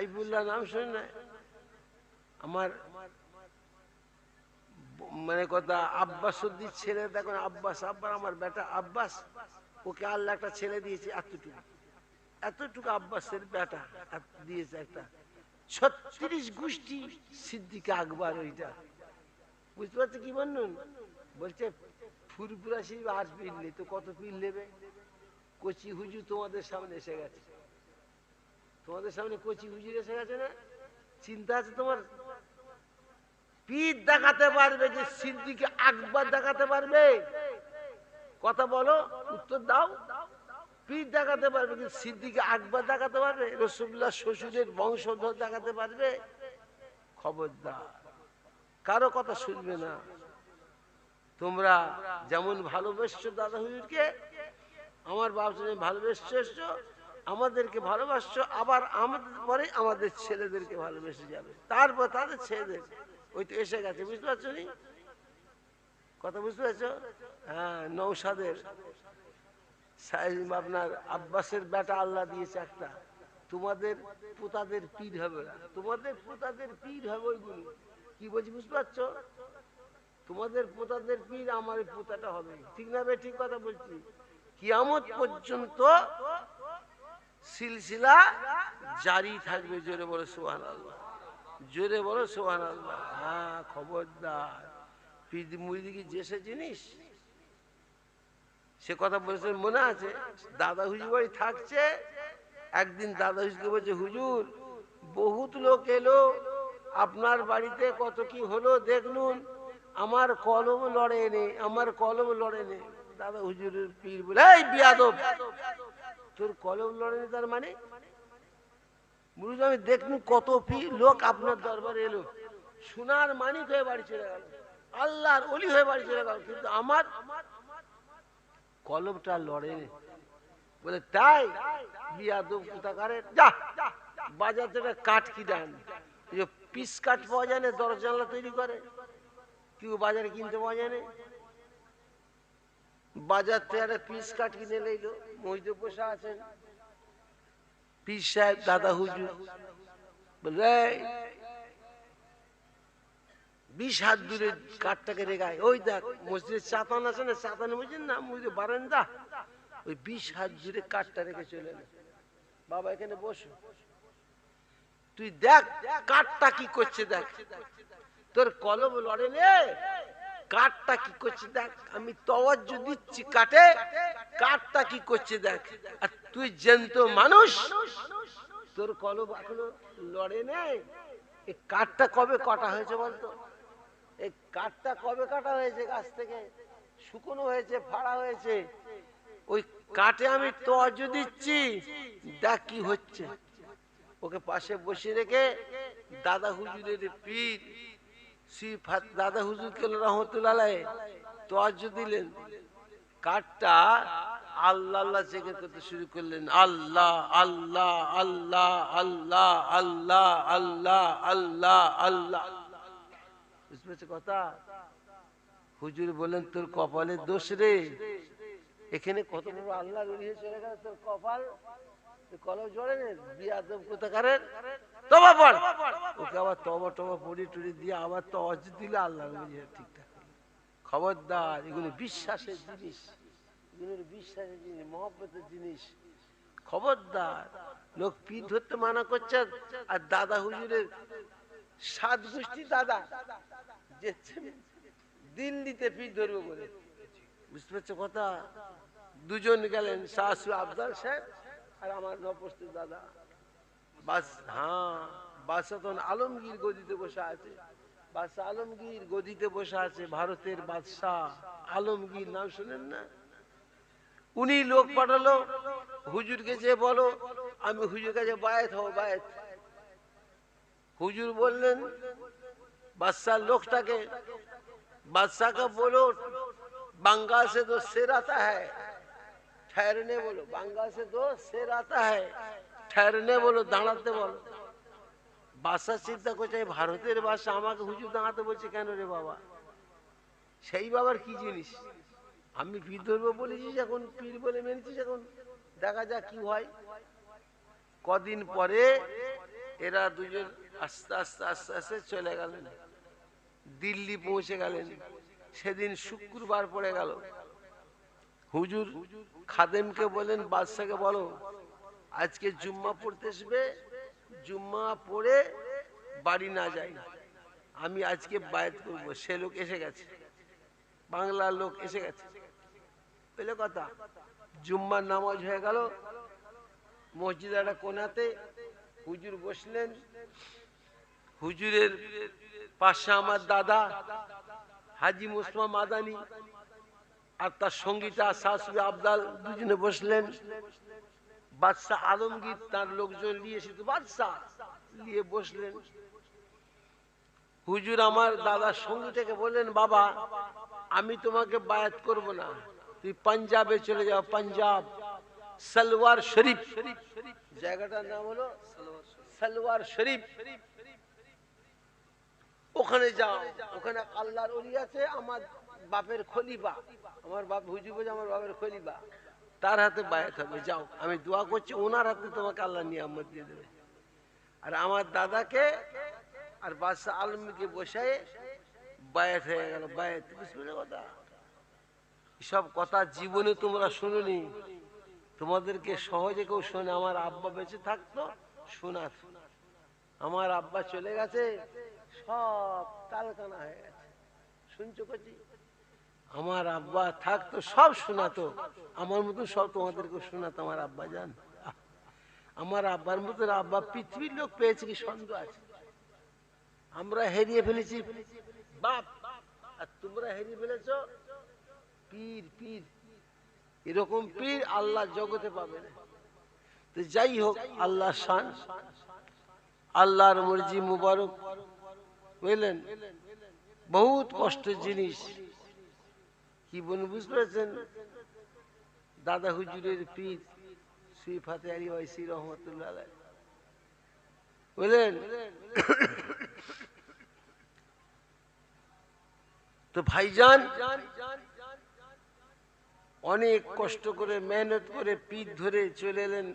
সাইফুল্লাহ নাম শুনে না আমার মানে কথা, আব্বাস উদ্দিন ছেলে, দেখুন আব্বাস, আব্বার আমার বেটা আব্বাস, ওকে আল্লাহ একটা ছেলে দিয়েছে এতটুকু। এতটুকু আব্বাসের বেটা দিয়েছে একটা। ছত্রিশ গোষ্ঠী সিদ্দিকে আকবর ওইটা। বুঝতে পারছ কি বলুন বলছে ফুরপুরা শিব আর পিললে তো কত পিল নেবে? কচি হুজু তোমাদের সামনে এসে গেছে। তোমাদের সামনে কচি হুজুর এসে গেছে না? চিন্তা আছে তোমার? পীর দেখাতে পারবে যে সিদ্দিকে আকবর দেখাতে পারবে। কথা বলো উত্তর দাও। পীর দেখাতে পারবে কিন্তু সিদ্দিকে আকবর দেখাতে পারবে রসুল্লাহ শ্বশুরের বংশধর দেখাতে পারবে। খবরদার কারও কথা শুনবে না। তোমরা যেমন ভালোবেসছো দাদা হুজুরকে আমার বাপকে ভালোবেসছো এসছো, আমাদেরকে ভালোবাসছো, আবার আমাদের পরে আমাদের ছেলেদেরকে ভালোবেসে যাবে। তারপর তাদের ছেলেদের, ওই তো এসে গেছে, বুঝতে পারছ নি? কথা বুঝতে পারছ? হ্যাঁ নৌসাদের আপনার আব্বাসের বেটা আল্লাহ দিয়েছে একটা। তোমাদের পোতাদের পীর হবে না। তোমাদের পোতাদের পীর হবে ওইগুলো। কি বলছি, বুঝতে পারছ? তোমাদের পোতাদের পীর আমার পোতাটা হবে। ঠিক না ঠিক কথা বলছি। কিয়ামত পর্যন্ত সিলসিলা জারি থাকবে, জোরে বলে সোহান আল্লাহ জোরে বলো সোহান আল্লাহ হ্যাঁ খবরদার। মুড়ি কি জিনিস? সে কথা বলেছেন মনে আছে? দাদা হুজুর বাড়ি থাকছে, একদিন দাদা হুজুরকে বলছে, হুজুর, বহুত লোক এলো, আপনার বাড়িতে কত কি হলো দেখলুন, আমার কলম লড়ে নে, আমার কলম লড়ে নে। দাদা হুজুরের পীর বলে, এই বিয়াদব তোর কলম লড়ে নে তার মানে? বুঝলি আমি দেখলুম কত লোক আপনার দরবারে এলো। সোনার মানিক হয়ে বাড়ি চলে গেল, আল্লাহর অলি হয়ে বাড়ি চলে গেল, কিন্তু আমার কলমটা লড়ে নে। বলে, তাই? বিয়াদব কোথাকারের? যা, বাজার থেকে কাঠ কিনে আন। পিস কাঠ পাওয়া যায় না দরজা জানলা তৈরি করে। কেউ বাজারে কিনতে পাওয়া যায় না। বাজার থেকে পিস কাঠ কিনে লইলো আছেন। সাহেব, দাদা হুজুর। বলে বিশ হাত দূরে কাঠটাকে রেগায়। ওই দেখ, মসজিদের চাতান আছে না চাতান বুঝছেন না মসজিদের বারান্দা। ওই বিশ হাত দূরে কাঠটা রেখে চলে এলো। বাবা, এখানে বসো। তুই দেখ, কাঠটা কি করছে দেখ। তোর কলম লড়ে নে। কাঠটা কি করছে দেখ, আমি তওয়াজ্জ দিচ্ছি কাটে কাঠটা কি করছে দেখ। আর তুই জ্যান্ত মানুষ, তোর কলম এখনও লড়ে নেই। এই কাঠটা কবে কাটা হয়েছে বলতো? এই কাঠটা কবে কাটা হয়েছে গাছ থেকে? শুকনো হয়েছে, ফাড়া হয়েছে। ওই কাঠে আমি তজ দিচ্ছি, দেখ কি হচ্ছে। ওকে পাশে বসে রেখে দাদা হুজুরের পীর দাদা হুজুরকে রহমতুল্লাহ তজ দিলেন। কাঠটা আল্লাহ আল্লাহ করতে শুরু করলেন। আল্লাহ আল্লাহ আল্লাহ আল্লাহ আল্লাহ আল্লাহ আল্লাহ আল্লাহ। কথা? হুজুর তোর কপালের দোষ রে। এখানে কত বড় আল্লাহ চলে গেল তোর কপাল আবার পড়ি দিয়ে আবার দিলে ঠিকঠাক খবরদার, এগুলো বিশ্বাসের জিনিস। খবরদার, লোক পিঠ ধরতে মানা করছে, আর দাদা হুজুরের সাত গোষ্ঠী দাদা, যে দিল্লিতে পিঠ ধরবে বলে। বুঝতে পারছ কথা? দুজন গেলেন শাশু আফজাল সাহেব আর আমার নপস্তের দাদা। বাস হ্যাঁ বাদশাহন আলমগীর গদিতে বসে আছে। বাস আলমগীর গদিতে বসে আছে ভারতের বাদশাহ আলমগীর, নাম শুনেন না? উনি লোক পাঠালো হুজুরকে যে বলো, আমি হুজুর কাছে বায়াত হব, বায়াত। হুজুর বললেন, বাদশাহ লোকটাকে বাদশাহ কা বলো বাঙ্গা সে তো সেরাতা হ্যায়। ठहरने बोलो बंगाल से तो शेर आता है ठहरने बोलो দাঁড়াতে বলো বাদশাহ চিন্তা করছে এই ভারতের বাদশাহ আমাকে হুজুর দাঁড়াতে বলছে কেন রে বাবা সেই বাবার কি জিনিস আমি পীর ধরবো বলেছি যখন পীর বলে মেনেছি যখন দেখা যাক কি হয় কদিন পরে এরা দুজন আস্তে আস্তে আস্তে আস্তে চলে গেলেন দিল্লি পৌঁছে গেলেন সেদিন শুক্রবার পড়ে গেল হুজুর খাদেমকে বলেন, বাদশাকে বলো, আজকে জুম্মা পড়তে আসবে জুম্মা পড়ে বাড়ি না যাই আমি আজকে বায়াত করব, সে লোক এসে গেছে। বাংলার লোক এসে গেছে। বুঝলে কথা, জুম্মার নামাজ হয়ে গেল। মসজিদ একটা কোনাতে হুজুর বসলেন। হুজুরের পাশে আমার দাদা, হাজি মুসমা মাদানি। আর তার সঙ্গীতা শাশুড়ি আবদাল দুজনে বসলেন। বাদশাহ আলমগীর তার লোকজন নিয়ে এসে বাদশাহ নিয়ে বসলেন। হুজুর আমার দাদার সঙ্গী থেকে বললেন, বাবা, আমি তোমাকে বায়াত করব না। তুই পাঞ্জাবে চলে যাও, পাঞ্জাব, সালোয়ার শরীফ। জায়গাটার নাম হলো সালোয়ার শরীফ। ওখানে যাও, ওখানে আল্লাহর অলি আছে, আমার বাপের খলিফা। আমার বাপ হুজুর বলছে আমার বাপের খলিফা। তার হাতে বায়াত হবে, যাও। আমি দোয়া করছি, ওনার হাতে তোমাকে আল্লাহ নিয়ামত দিয়ে দেবে। আর আমার দাদাকে আর বাদশাহ আলমীকে বসায় বায়াত হয়ে গেল, বায়াত। বুঝলে কথা। এসব কথা জীবনে তোমরা শুনুনি। তোমাদেরকে সহজে কেউ শোনে। আমার আব্বা বেঁচে থাকতো, শোনাত। আমার আব্বা চলে গেছে, সব তালকানা হয়ে গেছে। শুনছো কচি? আমার আব্বা থাকতো, সব শোনাতো। আমার মতো সব তোমাদেরকে শোনাতো, আমার আব্বা জান। আমার আব্বার মতো আব্বা পৃথিবীর লোক পেয়েছে কি সন্দেহ আছে? আমরা হেরিয়ে ফেলেছি। বাপ, আর তোমরা হেরিয়ে ফেলেছ? পীর পীর। এরকম পীর আল্লাহ জগতে পাবে না। তো যাই হোক আল্লাহ শান। আল্লাহর মর্জি মুবারক। বুঝলেন? বহুত কষ্টের জিনিস। কি বলুন বুঝতে পেরেছেন? দাদা হুজুরের পীর, শ্রী ফাতে আলী রহমতুল্লাহ। বুঝলেন? তো ভাইজান, অনেক কষ্ট করে, মেহনত করে পিঠ ধরে চলে এলেন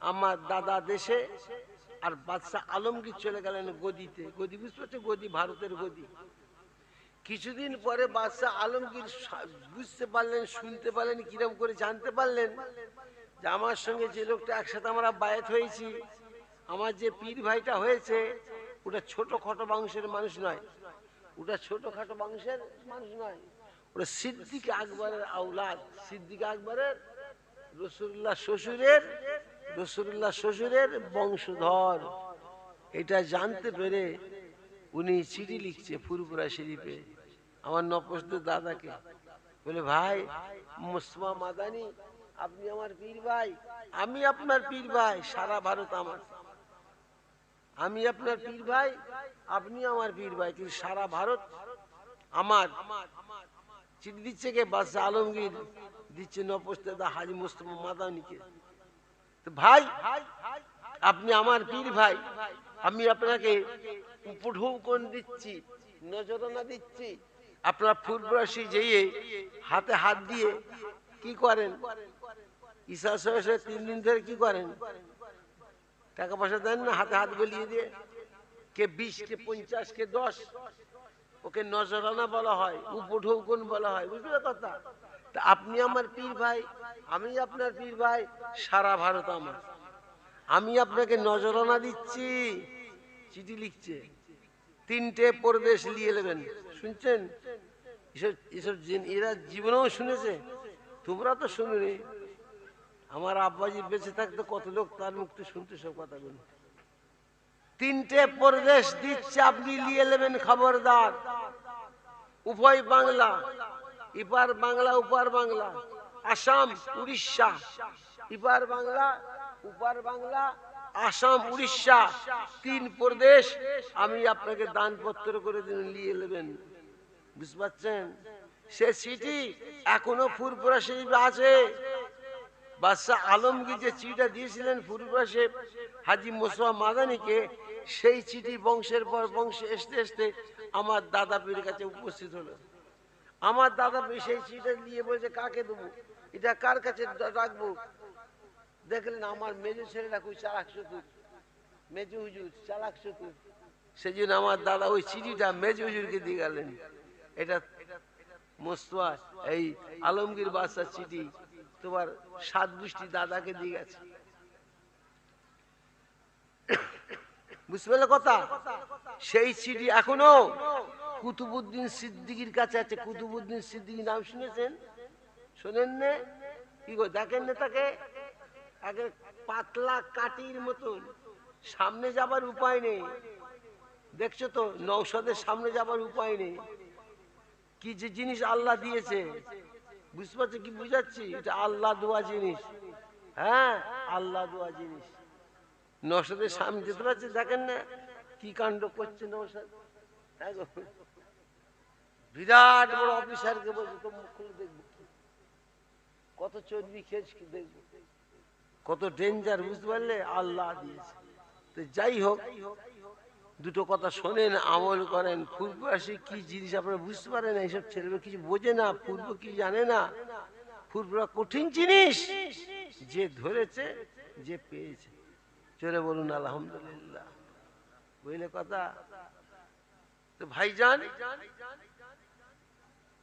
আমার দাদা দেশে, আর বাদশাহ আলমগীর চলে গেলেন গদিতে। গদি, বুঝতে পারছ গদি, ভারতের গদি। কিছুদিন পরে বাদশাহ আলমগীর বুঝতে পারলেন, শুনতে পারলেন, কিরম করে জানতে পারলেন যে আমার সঙ্গে যে লোকটা একসাথে আমরা বায়াত হয়েছি, আমার যে পীর ভাইটা হয়েছে, ওটা ছোট খাটো বংশের মানুষ নয়। ওটা ছোটখাটো বংশের মানুষ নয়। ওটা সিদ্দিক আকবরের আউলাদ সিদ্দিক আকবরের রসুল্লাহ শ্বশুরের রসুল্লাহ শ্বশুরের বংশধর। এটা জানতে পেরে উনি চিঠি লিখছে ফুরপুরা শরীফে। আমার নপস্ত দাদাকে। বলে, ভাই, মুসমা মাদানি, আপনি আমার পীর ভাই, আমি আপনার পীর ভাই, সারা ভারত আমার। আমি আপনার পীর ভাই, আপনি আমার পীর ভাই, কিন্তু সারা ভারত আমার। চিঠি দিচ্ছে কে? বাদশাহ আলমগীর দিচ্ছে নপস্তেদা হাজি মুস্তফা মাদানিকে। ভাই, আপনি আমার পীর ভাই, আমি আপনাকে উপঢৌকন দিচ্ছি, নজরানা দিচ্ছি আপনার ফুলবরাশি যেয়ে হাতে হাত দিয়ে কি করেন? ঈশা সহসে তিন দিন ধরে কি করেন? টাকা পয়সা দেন না, হাতে হাত গলিয়ে দিয়ে। কে বিশ, কে পঞ্চাশ, কে দশ, ওকে নজরানা বলা হয়, উপঢৌকন বলা হয় বুঝলে কথা? তা আপনি আমার পীর ভাই, আমি আপনার পীর ভাই, সারা ভারত আমার। আমি আপনাকে নজরানা দিচ্ছি। চিঠি লিখছে। তিনটে প্রদেশ নিয়ে নেবেন। শুনছেন? এসব এসব এরা জীবনেও শুনেছে। তোমরা তো শুনুনি। আমার আব্বাজি বেঁচে থাকতে কত লোক তার মুক্তি শুনতে সব কথাগুলো তিনটে প্রদেশ দিচ্ছে আপনি, নিয়ে নেবেন খবরদার। উভয় বাংলা ইপার বাংলা উপার বাংলা। আসাম, উড়িষ্যা। ইপার বাংলা উপার বাংলা, আসাম, উড়িষ্যা। তিন প্রদেশ আমি আপনাকে দানপত্র করে দিন নিয়ে নেবেন। বুঝতে পারছেন? সে চিঠি এখনও ফুরপুরা শরীফে আছে। বাদশাহ আলমগীর যে চিঠিটা দিয়েছিলেন ফুরপুরাশে হাজি মোসা মাদানিকে, সেই চিঠি বংশের পর বংশে আসতে আসতে আমার দাদা পীরের কাছে উপস্থিত হলো। আমার দাদা পীর সেই চিঠিটা নিয়ে বলছে, কাকে দেবো? এটা কার কাছে রাখব? দেখলেন আমার মেজু ছেলেরা কই চার একশো মেজু হুজুর, চালাক চতুর সেজন্য আমার দাদা ওই চিঠিটা মেজু হুজুরকে দিয়ে গেলেন। এটা মোস্তফা এই আলমগীর বাদশার চিঠি তোমার সাত গোষ্ঠী দাদাকে দিয়ে গেছে। বুঝতে পারলে কথা? সেই চিঠি এখনও কুতুবুদ্দিন সিদ্দিকির কাছে আছে। কুতুবুদ্দিন নাম শুনেছেন? শোনেন নে। কি গো, দেখেন না তাকে? আগে পাতলা কাটির মতন। সামনে যাবার উপায় নেই। দেখছ তো নৌসদের সামনে যাবার উপায় নেই। কি যে জিনিস আল্লাহ দিয়েছে? বুঝতে পারছ কি বুঝাচ্ছি? এটা আল্লাহ দোয়া জিনিস। হ্যাঁ আল্লাহ দোয়া জিনিস। নৌসদের সামনে যেতে পারছে, দেখেন না কি কাণ্ড করছে নৌসদ হ্যাঁ বিরাট বড় অফিসারকে বলছে তো মুখ খুলে দেখব কত চর্বি খেয়েছি দেখব? কত ডেঞ্জার, বুঝতে পারলে? আল্লাহ দিয়েছে। তো যাই হোক দুটো কথা শোনেন, আমল করেন। পূর্ববাসী কি জিনিস আপনারা বুঝতে পারেন এইসব ছেলেরা কিছু বোঝে না, পূর্ব কি জানে না? পূর্বরা কঠিন জিনিস যে ধরেছে, যে পেয়েছে। চলে বলুন, আলহামদুলিল্লাহ। বুঝলে কথা? তো ভাইজান,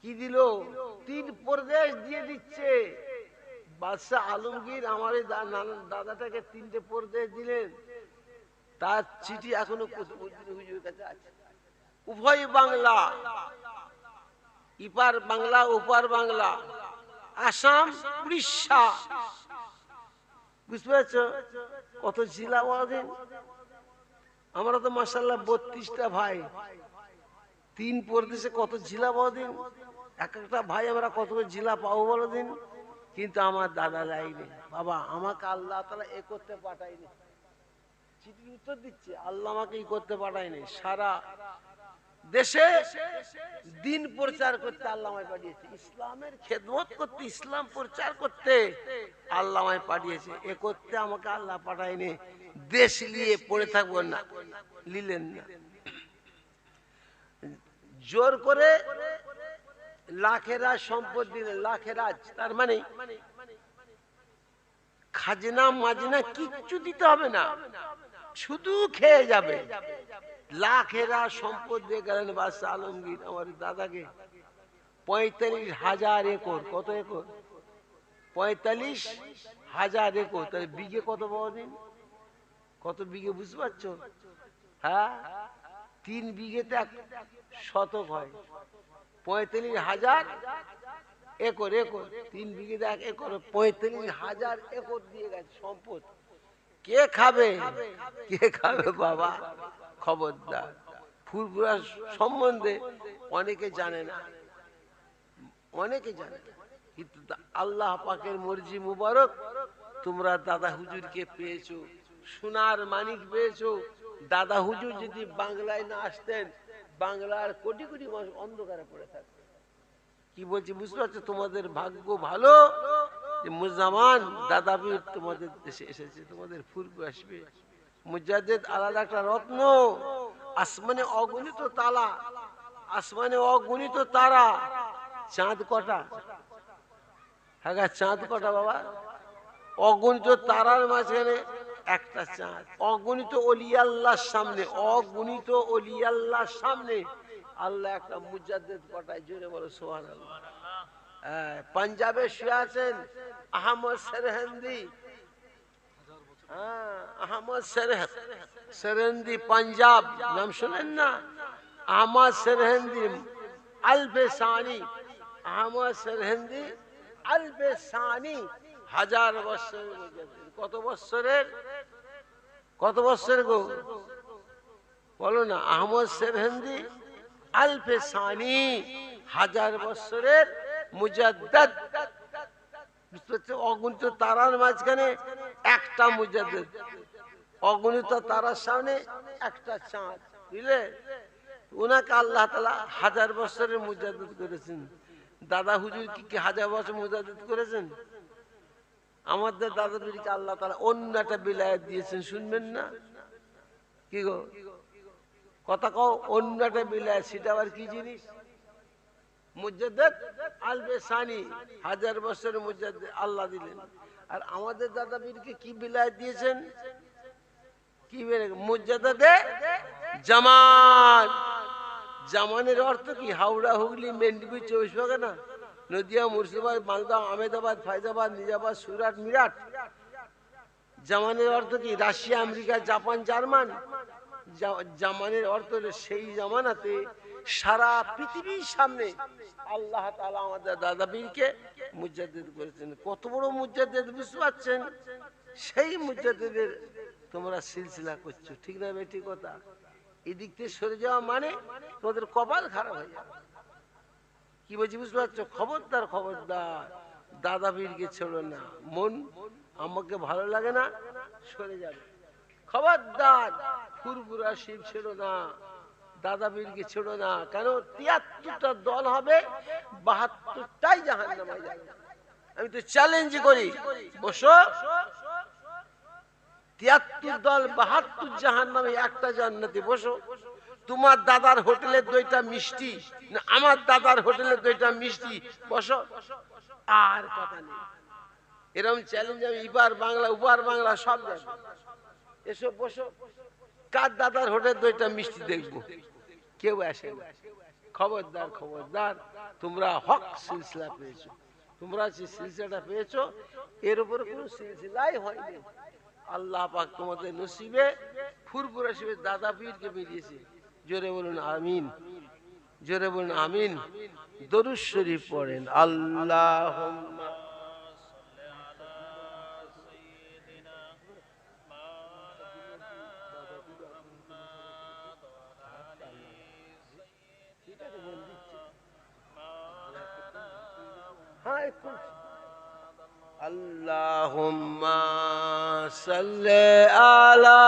কি দিল? তিন প্রদেশ দিয়ে দিচ্ছে। বাদশাহ আলমগীর আমার দাদাটাকে তিনটে প্রদেশ দিলেন। তার চিঠি এখনও হুজুরের কাছে আছে। উভয় বাংলা। ইপার বাংলা, ওপার বাংলা। আসাম, উড়িষ্যা। বুঝতে পারছ? কত জেলা বড়দিন আমরা তো মাসাল্লাহ বত্রিশটা ভাই। তিন প্রদেশে কত জেলা বড়দিন এক একটা ভাই আমরা কত জেলা পাবো বলো দিন কিন্তু আমার দাদা যায়নি। বাবা, আমাকে আল্লাহ তালা এ করতে পাঠায়নি। চিঠির উত্তর দিচ্ছে, আল্লাহ আমাকে সারা দেশে দিন প্রচার করতে আল্লাহ আমায় পাঠিয়েছে, ইসলামের খেদমত করতে, ইসলাম প্রচার করতে আল্লাহ আমায় পাঠিয়েছে, এ করতে আমাকে আল্লাহ পাঠায়নি, দেশ নিয়ে পড়ে থাকব না, নিলেন না। জোর করে লাখেরা সম্পদ দিলেন লাখেরাজ তার মানে খাজনা, মাজনা কিচ্ছু দিতে হবে না। শুধু খেয়ে যাবে। লাখেরা সম্পদ দিয়ে গেলেন বাদশাহ আলমগীর, আমার দাদাকে। পঁয়তাল্লিশ হাজার একর, কত একর? পঁয়তাল্লিশ হাজার একর, তাহলে বিঘে কত পাওয়া দিন কত বিঘে বুঝতে পারছ? হ্যাঁ? তিন বিঘেতে এক শতক হয়। পঁয়তাল্লিশ হাজার একর একর। তিন বিঘেতে এক একর, পঁয়তাল্লিশ হাজার একর দিয়ে গেছে সম্পদ। কে খাবে? কে খাবে বাবা? খবরদার। ফুরফুরা সম্বন্ধে অনেকে জানে না। অনেকে জানে। কিন্তু আল্লাহ পাকের মর্জি মুবারক তোমরা দাদা হুজুরকে পেয়েছ, সোনার মানিক পেয়েছ। দাদা হুজুর যদি বাংলায় না আসতেন, বাংলার কোটি কোটি মানুষ অন্ধকারে পড়ে থাকতো। কি বলছি, বুঝতে পারছ? তোমাদের ভাগ্য ভালো। তোমাদের দেশে এসেছে, তোমাদের আসবে। আলাদা একটা রত্ন, আসমানে অগণিত তালা, আসমানে অগণিত তারা, চাঁদ কটা? হ্যাঁ চাঁদ কটা বাবা? অগণিত তারার মাঝখানে একটা চাঁদ, অগণিত অলিয়াল্লাহর সামনে, অগণিত অলিয়াল্লাহর সামনে আল্লাহ একটা মুজাদ্দেদ কটায়, জোরে বলো সোহান আল্লাহ পাঞ্জাবে শুয়ে আছেন? আহমদ সেরহেন্দি। হ্যাঁ, আহমদ সেরহ- সেরহেন্দি পাঞ্জাব নাম শুনেন না? আহমদ সেরহেন্দি আলফে সানি। আহমদ সেরহেন্দি আলফে সানি। হাজার বছরের কত বছরের? কত বছরের গো? বলো না আহমদ সেরহেন্দি আলফে সানি। হাজার বছরের মুজাদ্দাদ? অগণিত তারার মাঝখানে একটা মুজাদ্দাদ। অগণিত তারার সামনে একটা চাঁদ। বুঝলে? ওনাকে আল্লাহ তালা হাজার বছরের মুজাদ্দিদ করেছেন। দাদা হুজুর কি কি হাজার বছর মুজাদ্দিদ করেছেন? আমাদের দাদা হুজুরকে আল্লাহ তালা অন্য একটা বিলায়ত দিয়েছেন, শুনবেন না? কি গো? কথা কও, অন্য একটা বিলায় সেটা আবার কি জিনিস? মুজাদ্দেদ আলবে সানি হাজার বছরের মুজাদ্দেদ আল্লাহ দিলেন। আর আমাদের দাদা পীরকে কি বিলায় দিয়েছেন? কি মর্যাদা জামান। জামানের অর্থ কি? হাওড়া, হুগলি, মেদিনীপুর, চব্বিশ পরগনা, নদিয়া, মুর্শিদাবাদ, মালদা, আহমেদাবাদ ফায়দাবাদ নিজাবাদ, সুরাট, মিরাট। জামানের অর্থ কি? Russia, America, Japan, German. জামানের অর্থ হলো সেই জামানাতে সারা পৃথিবীর সামনে আল্লাহ আমাদের দাদা বীরকে মুজাদ্দিদ করেছেন। কত বড় মুজাদ্দিদ বুঝতে পারছেন? সেই মুজাদ্দিদের তোমরা সিলসিলা করছ, ঠিক না বেটি কথা। এদিক থেকে সরে যাওয়া মানে তোমাদের কপাল খারাপ হয়ে যাবে। কি বলছি বুঝতে পারছ? খবরদার খবরদার। দাদা বীরকে ছেড়ো না। মন আমাকে ভালো লাগে না, সরে যাবে। খবরদার ফুরফুরা শিব ছেড়ো না ছেড়ো না, কেন? তিয়াত্তরটা দল হবে, বাহাত্তরটাই জাহান যাবে। আমি তো চ্যালেঞ্জ করি। বসো। তিয়াত্তর দল, বাহাত্তর জাহান নামে একটা জান্নাতি বসো। তোমার দাদার হোটেলের দইটা মিষ্টি, না, আমার দাদার হোটেলের দইটা মিষ্টি, বসো। আর কথা নেই। এরকম চ্যালেঞ্জ আমি ইপার বাংলা উপার বাংলা সব জানি এসো, বসো। কার দাদার হোটেল দইটা মিষ্টি দেখব? কেউ আসে না। খবরদার খবরদার, তোমরা হক সিলসিলা পেয়েছ। তোমরা যে সিলসিলাটা পেয়েছ, এর উপরে কোনো সিলসিলাই হয়নি। আল্লাহ পাক তোমাদের নসিবে ফুরফুরা শিবের দাদা পীরকে বেরিয়েছে। জোরে বলুন, আমিন। জোরে বলুন, আমিন। দরুদ শরীফ পড়েন। আল্লাহ اللهم صل على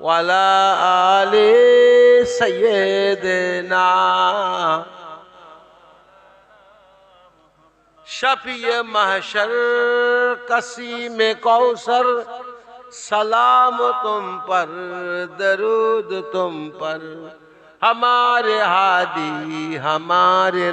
وعلى آل سيدنا شفیع محشر قسیم کوثر سلام تم پر درود تم پر हमारे हादी हमारे